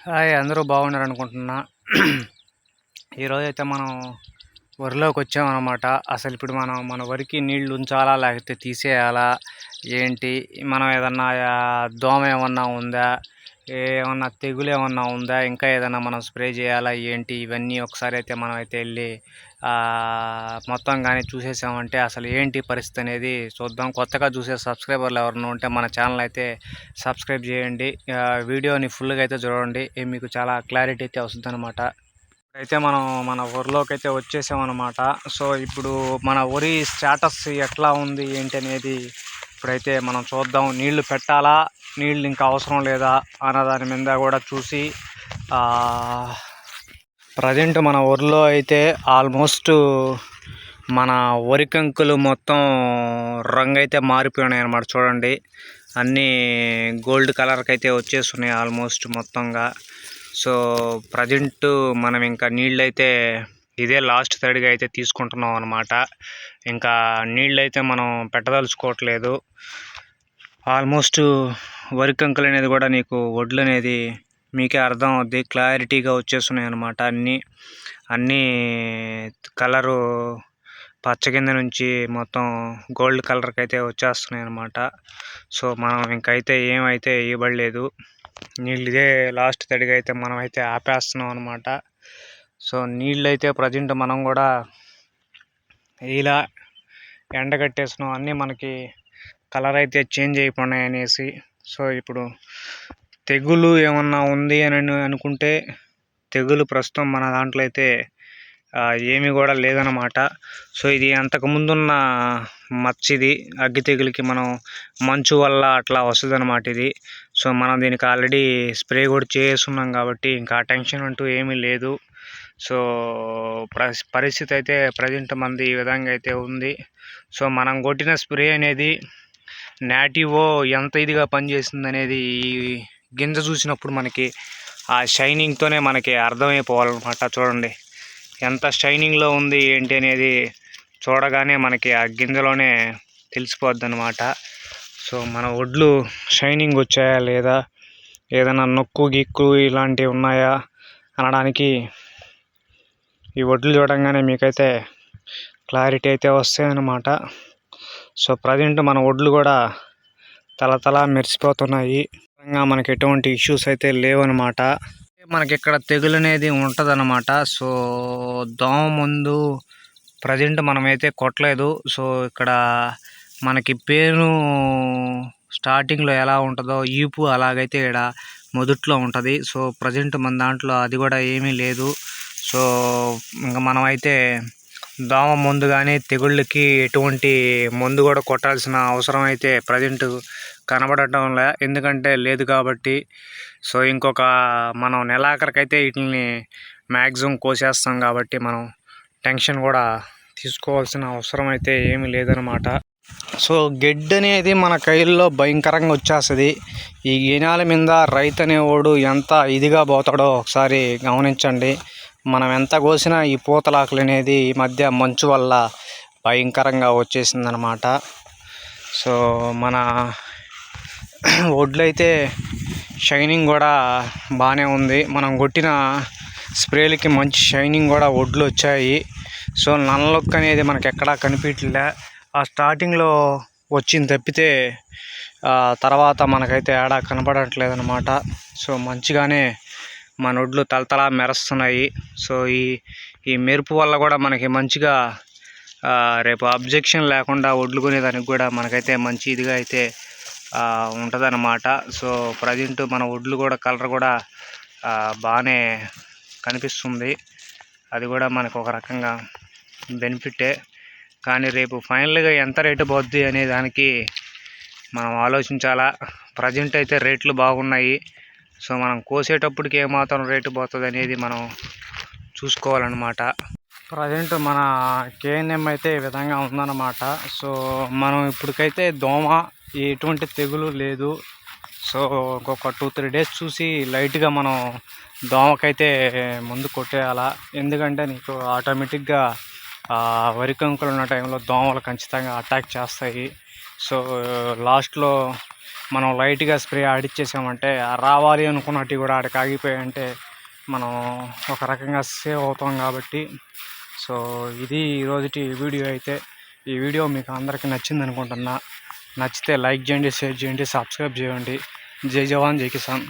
Hi అందరూ బాగున్నారు అనుకుంటున్నా ఈరోజు అయితే మనం వరిలోకి వచ్చామన్నమాట అసలు ఇప్పుడు మనం మన వరికి నీళ్ళు ఉంచాలా లేకపోతే తీసేయాలా ఏంటి మనం ఏదన్నా దోమ ఏమన్నా ఉందా ఏమన్నా తెగులు ఏమన్నా ఉందా? ఇంకా ఏదైనా మనం స్ప్రే చేయాలా? ఏంటి? ఇవన్నీ ఒకసారి అయితే మనం అయితే వెళ్ళి మొత్తం కానీ చూసేసామంటే అసలు ఏంటి పరిస్థితి అనేది చూద్దాం. కొత్తగా చూసే సబ్స్క్రైబర్లు ఎవరైనా ఉంటే మన ఛానల్ అయితే సబ్స్క్రైబ్ చేయండి. వీడియోని ఫుల్గా అయితే చూడండి. మీకు చాలా క్లారిటీ అయితే వస్తుంది అనమాట అయితే మనం మన ఊరిలోకి అయితే వచ్చేసామన్నమాట. సో ఇప్పుడు మన వరి స్టేటస్ ఎట్లా ఉంది? ఏంటి అనేది ఇప్పుడైతే మనం చూద్దాం నీళ్ళు పెట్టాలా నీళ్ళు ఇంకా అవసరం లేదా అన్న దాని మీద కూడా చూసి ప్రజెంట్ మన ఊరిలో అయితే ఆల్మోస్ట్ మన వరి కంకులు మొత్తం రంగు అయితే మారిపోయినాయి అన్నమాట చూడండి. అన్నీ గోల్డ్ కలర్కి అయితే వచ్చేస్తున్నాయి ఆల్మోస్ట్ మొత్తంగా. సో ప్రజెంట్ మనం ఇంకా నీళ్ళైతే ఇదే లాస్ట్ తడిగా అయితే తీసుకుంటున్నాం అనమాట ఇంకా నీళ్ళు అయితే మనం పెట్టదలుచుకోవట్లేదు. ఆల్మోస్ట్ వరి కంకులు అనేది కూడా నీకు వడ్లు అనేది మీకే అర్థం అవుద్ది క్లారిటీగా వచ్చేస్తున్నాయి అనమాట అన్నీ. అన్నీ కలరు పచ్చ కింద నుంచి మొత్తం గోల్డ్ కలర్కి అయితే వచ్చేస్తున్నాయి అనమాట సో మనం ఇంకైతే ఏమైతే ఇవ్వబడలేదు నీళ్ళు ఇదే లాస్ట్ తడిగా అయితే మనం అయితే ఆపేస్తున్నాం అనమాట సో నీళ్ళు అయితే ప్రజెంట్ మనం కూడా ఇలా ఎండగట్టేస్తున్నాం అన్నీ మనకి కలర్ అయితే చేంజ్ అయిపోయినాయి అనేసి. సో ఇప్పుడు తెగులు ఏమన్నా ఉంది అని అనుకుంటే తెగులు ప్రస్తుతం మన దాంట్లో అయితే ఏమి ఏమీ కూడా లేదనమాట సో ఇది అంతకుముందున్న మచ్చిది అగ్గి తెగులకి మనం మంచు వల్ల అట్లా వస్తుంది అనమాట ఇది. సో మనం దీనికి ఆల్రెడీ స్ప్రే కూడా చేస్తున్నాం కాబట్టి ఇంకా టెన్షన్ అంటూ ఏమీ లేదు. సో ప్రస్- పరిస్థితి అయితే ప్రజెంట్ మనది ఈ విధంగా అయితే ఉంది. సో మనం కొట్టిన స్ప్రే అనేది నాటివో ఎంత ఇదిగా పనిచేసింది అనేది ఈ గింజ చూసినప్పుడు మనకి ఆ షైనింగ్తోనే మనకి అర్థమైపోవాలన్నమాట. చూడండి ఎంత షైనింగ్లో ఉంది ఏంటి అనేది చూడగానే మనకి ఆ గింజలోనే తెలిసిపోద్ది అనమాట సో మన ఒడ్లు షైనింగ్ వచ్చాయా లేదా? ఏదైనా నొక్కు గిక్కు ఇలాంటివి ఉన్నాయా? అనడానికి ఈ వడ్లు చూడంగానే మీకైతే క్లారిటీ అయితే వస్తాయన్నమాట. సో ప్రజెంట్ మన వడ్లు కూడా తలతల మెరిసిపోతున్నాయి. మనకి ఎటువంటి ఇష్యూస్ అయితే లేవన్నమాట. మనకి ఇక్కడ తెగులు అనేది ఉంటుందన్నమాట. సో దోమ ముందు ప్రజెంట్ మనమైతే కొట్టలేదు. సో ఇక్కడ మనకి పేను స్టార్టింగ్లో ఎలా ఉంటుందో ఈపు అలాగైతే ఇక్కడ మొదట్లో ఉంటుంది. సో ప్రజెంట్ మన దాంట్లో అది కూడా ఏమీ లేదు. సో ఇంకా మనమైతే దోమ మందు కానీ తెగుళ్ళకి ఎటువంటి మందు కూడా కొట్టాల్సిన అవసరం అయితే ప్రజెంట్ కనబడటం లే. ఎందుకంటే లేదు కాబట్టి సో ఇంకొక మనం నెలాఖరికైతే వీటిని మ్యాక్సిమం కోసేస్తాం కాబట్టి మనం టెన్షన్ కూడా తీసుకోవాల్సిన అవసరం అయితే ఏమీ లేదనమాట సో గెడ్డి అనేది మన కైల్లో భయంకరంగా వచ్చేస్తుంది. ఈ గినాల మీద రైతు అనేవాడు ఎంత ఇదిగా పోతాడో ఒకసారి గమనించండి. మనం ఎంత కోసినా ఈ పూతలాకులు అనేది ఈ మధ్య మంచు వల్ల భయంకరంగా వచ్చేసిందనమాట సో మన వడ్లు అయితే షైనింగ్ కూడా బాగానే ఉంది. మనం కొట్టిన స్ప్రేలకి మంచి షైనింగ్ కూడా వడ్లు వచ్చాయి సో నల్లొక్క అనేది మనకి ఎక్కడా కనిపించలే ఆ స్టార్టింగ్లో వచ్చింది తప్పితే ఆ తర్వాత మనకైతే ఏడా కనపడట్లేదు అనమాట సో మంచిగానే మన ఒడ్లు తలతలా మెరుస్తున్నాయి. సో ఈ ఈ మెరుపు వల్ల కూడా మనకి మంచిగా రేపు అబ్జెక్షన్ లేకుండా ఒడ్లు కొనేదానికి కూడా మనకైతే మంచి ఇదిగా అయితే ఉంటుందన్నమాట. సో ప్రజెంట్ మన ఒడ్లు కూడా కలర్ కూడా బాగానే కనిపిస్తుంది. అది కూడా మనకు ఒక రకంగా బెనిఫిటే. కానీ రేపు ఫైనల్గా ఎంత రేటు పోద్ది అనే దానికి మనం ఆలోచించాలా. ప్రజెంట్ అయితే రేట్లు బాగున్నాయి. సో మనం కోసేటప్పటికి ఏమాత్రం రేటు పోతుంది అనేది మనం చూసుకోవాలన్నమాట. ప్రజెంట్ మన కేఎన్ఎం అయితే ఈ విధంగా ఉందన్నమాట. సో మనం ఇప్పటికైతే దోమ ఎటువంటి తెగులు లేదు. సో ఇంకొక టూ త్రీ డేస్ చూసి లైట్గా మనం దోమకైతే ముందు కొట్టేయాలా. ఎందుకంటే నీకు ఆటోమేటిక్గా వరి కంకులు ఉన్న టైంలో దోమలు ఖచ్చితంగా అటాక్ చేస్తాయి. సో లాస్ట్లో మనం లైట్గా స్ప్రే ఆడిచ్చేసామంటే రావాలి అనుకున్నట్టు కూడా ఆడికి ఆగిపోయాయంటే మనం ఒక రకంగా సేవ్ అవుతాం కాబట్టి. సో ఇది ఈరోజుటి వీడియో అయితే. ఈ వీడియో మీకు అందరికీ నచ్చింది అనుకుంటున్నా. నచ్చితే లైక్ చేయండి షేర్ చేయండి సబ్స్క్రైబ్ చేయండి. జై జవాన్ జై కిసాన్.